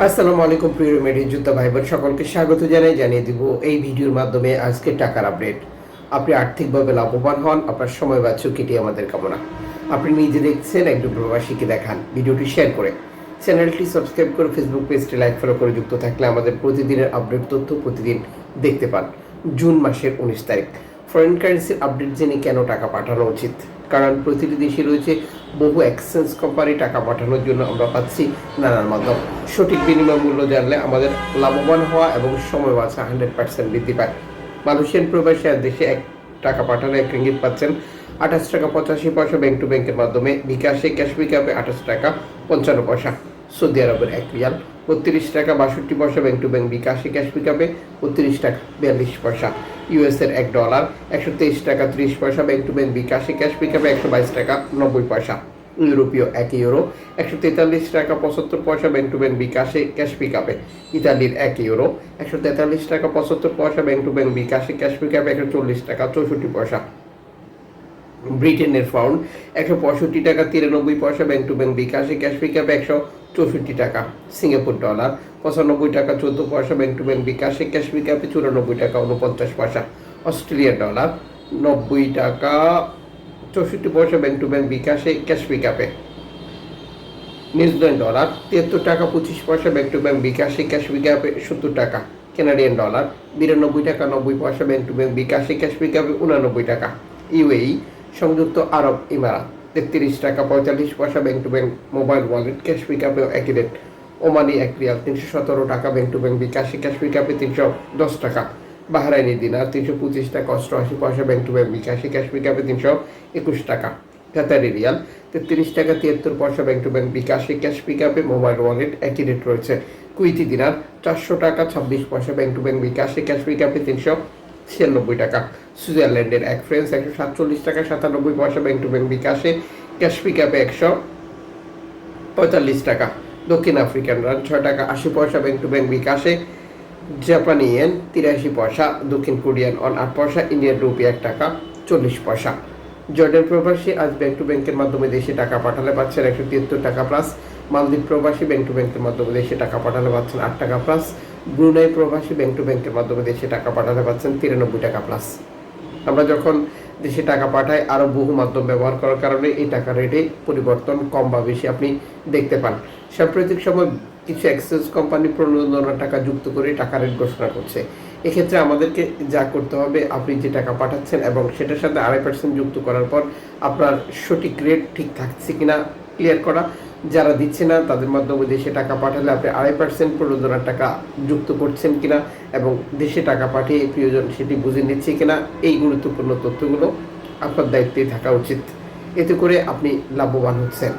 আসসালামু আলাইকুম, প্রিয় মেডি যোদ্ধা ভাই বোন সকলকে স্বাগত জানাই, জানিয়ে দিব এই ভিডিওর মাধ্যমে আজকে টাকার আপডেট। আপনি আর্থিকভাবে লাভবান হন, আপনার সময় বা ঝুঁকিটি আমাদের কামনা। আপনি নিজে দেখছেন, একজন প্রবাসীকে দেখান, ভিডিওটি শেয়ার করে। চ্যানেলটি সাবস্ক্রাইব করে ফেসবুক পেজটি লাইক, ফলো করে যুক্ত থাকলে আমাদের প্রতিদিনের আপডেট তথ্য প্রতিদিন দেখতে পান, জুন মাসের উনিশ তারিখ। ফরেন কারেন্সির আপডেট জেনে কেন টাকা পাঠানো উচিত? কারণ প্রতিটি দেশে রয়েছে বহু এক্সচেঞ্জ কোম্পানি টাকা পাঠানোর জন্য আমরা পাচ্ছি নানান মাধ্যম। সঠিক বিনিময় মূল্য জানলে আমাদের লাভবান হওয়া এবং সময় বাঁচা হান্ড্রেড পার্সেন্ট বৃদ্ধি পায়। মালয়েশিয়ান প্রবাসী আর দেশে এক টাকা পাঠানো এক রিঙ্গিত পাচ্ছেন আঠাশ টাকা পঁচাশি পয়সা ব্যাংক টু ব্যাংকের মাধ্যমে। বিকাশে ক্যাশ পিকআপে আঠাশ টাকা পঞ্চান্ন পয়সা। সৌদি আরবের এক রিয়াল। বত্রিশ টাকা বাষট্টি পয়সা ব্যাংক টু ব্যাংক বিকাশে ক্যাশ পিকআপে বত্রিশ টাকা বিয়াল্লিশ পয়সা। ইউএসের এক ডলার একশো তেইশ টাকা ত্রিশ পয়সা ব্যাংক টু ব্যাংক বিকাশে ক্যাশ পিকআপে একশো বাইশ টাকা নব্বই পয়সা। ইউরোপীয় এক ইউরো, একশো তেতাল্লিশ টাকা পঁচাত্তর পয়সা ব্যাংক টু ব্যাংক বিকাশে ক্যাশ পিকআপে ইতালির এক ইউরো, একশো তেতাল্লিশ টাকা পঁচাত্তর পয়সা ব্যাংক টু ব্যাংক বিকাশে ক্যাশ পিকআপে একশো চল্লিশ টাকা চৌষট্টি পয়সা। ব্রিটেনের ফাউন্ড একশো পঁয়ষট্টি টাকা, তিরানব্বই পয়সা ব্যাংক টু ব্যাংক বিকাশে ক্যাশ পিকআপে একশো চৌষট্টি টাকা সিঙ্গাপুর ডলার পঁচানব্বই টাকা, চোদ্দ পয়সা ব্যাংক টু ব্যাংক বিকাশে ক্যাশ পিকআপে চুরানব্বই টাকা উনপঞ্চাশ পয়সা। অস্ট্রেলিয়ান ডলার নব্বই টাকা, চৌষট্টি পয়সা ব্যাংক টু ব্যাংক বিকাশে ক্যাশ পিকআপে নিউজিল্যান্ড ডলার তিয়াত্তর টাকা, পঁচিশ পয়সা ব্যাংক টু ব্যাংক বিকাশে ক্যাশ পিকআপে সত্তর টাকা। কানাডিয়ান ডলার বিরানব্বই টাকা, নব্বই পয়সা ব্যাংক টু ব্যাংক বিকাশে ক্যাশ পিকআপে উনানব্বই টাকা। ইউএই সংযুক্ত আরব ইমারাত। তেত্রিশ টাকা পঁয়তাল্লিশ পয়সা bank to bank mobile wallet cash পিকআপে একই রেট ওমানি এক রিয়াল তিনশো সতেরো টাকা ব্যাংক টু ব্যাংক বিকাশে ক্যাশ পিকআপে তিনশো দশ টাকা। বাহরাইনি দিনার তিনশো পঁচিশ টাকা অষ্টআশি পয়সা ব্যাংক টু ব্যাংক বিকাশে ক্যাশ পিকআপে তিনশো একুশ টাকা। কাতারি রিয়াল তেত্রিশ টাকা তিয়াত্তর পয়সা ব্যাংক টু ব্যাংক বিকাশে ক্যাশ পিকআপে মোবাইল ওয়ালেট একই রেট রয়েছে। কুইতি দিনার চারশো টাকা ছাব্বিশ পয়সা ব্যাংক টু ব্যাংক বিকাশে ক্যাশ পিকআপে তিনশো ছিয়ানব্বই টাকা। সুইজারল্যান্ডের এক ফ্রেন্স একশো সাতচল্লিশ টাকা, সাতানব্বই পয়সা ব্যাংক টু ব্যাংক বিকাশে। ক্যাশ পিকআপে একশো পঁয়তাল্লিশ টাকা। দক্ষিণ আফ্রিকান রান ছয় টাকা, আশি পয়সা ব্যাংক টু ব্যাংক বিকাশে। জাপানি ইয়েন তিরাশি পয়সা, দক্ষিণ কোরিয়ান অন আট পয়সা ইন্ডিয়ান রুপি এক টাকা, চল্লিশ পয়সা। জর্ডান প্রবাসী আজ ব্যাংক টু ব্যাংকের মাধ্যমে দেশে টাকা পাঠালে পাচ্ছেন একশো তিয়াত্তর টাকা প্লাস মালদ্বীপ প্রবাসী ব্যাংক টু ব্যাংকের মাধ্যমে দেশে টাকা পাঠালে পাচ্ছেন আট টাকা প্লাস ব্রুনাই প্রবাসী ব্যাংক টু ব্যাংকের মাধ্যমে দেশে টাকা পাঠাতে পারছেন তিরানব্বই টাকা প্লাস আমরা যখন দেশে টাকা পাঠাই আরও বহু মাধ্যম ব্যবহার করার কারণে এই টাকা রেটে পরিবর্তন কম বা বেশি আপনি দেখতে পান। সাম্প্রতিক সময় কিছু এক্সচেঞ্জ কোম্পানি প্রণোদনার টাকা যুক্ত করে টাকা রেট ঘোষণা করছে। এক্ষেত্রে আমাদেরকে যা করতে হবে, আপনি যে টাকা পাঠাচ্ছেন এবং সেটার সাথে আড়াই পার্সেন্ট যুক্ত করার পর আপনার সঠিক রেট ঠিক থাকছে কিনা ক্লিয়ার করা। যারা দিচ্ছে না, তাদের মাধ্যমে দেশে টাকা পাঠালে আপনি আড়াই পার্সেন্ট প্রযোজনার টাকা যুক্ত করছেন কিনা এবং দেশে টাকা পাঠিয়ে প্রিয়জন সেটি বুঝে নিচ্ছে কিনা, এই গুরুত্বপূর্ণ তথ্যগুলো আপনার দায়িত্বে থাকা উচিত। এতে করে আপনি লাভবান হচ্ছেন।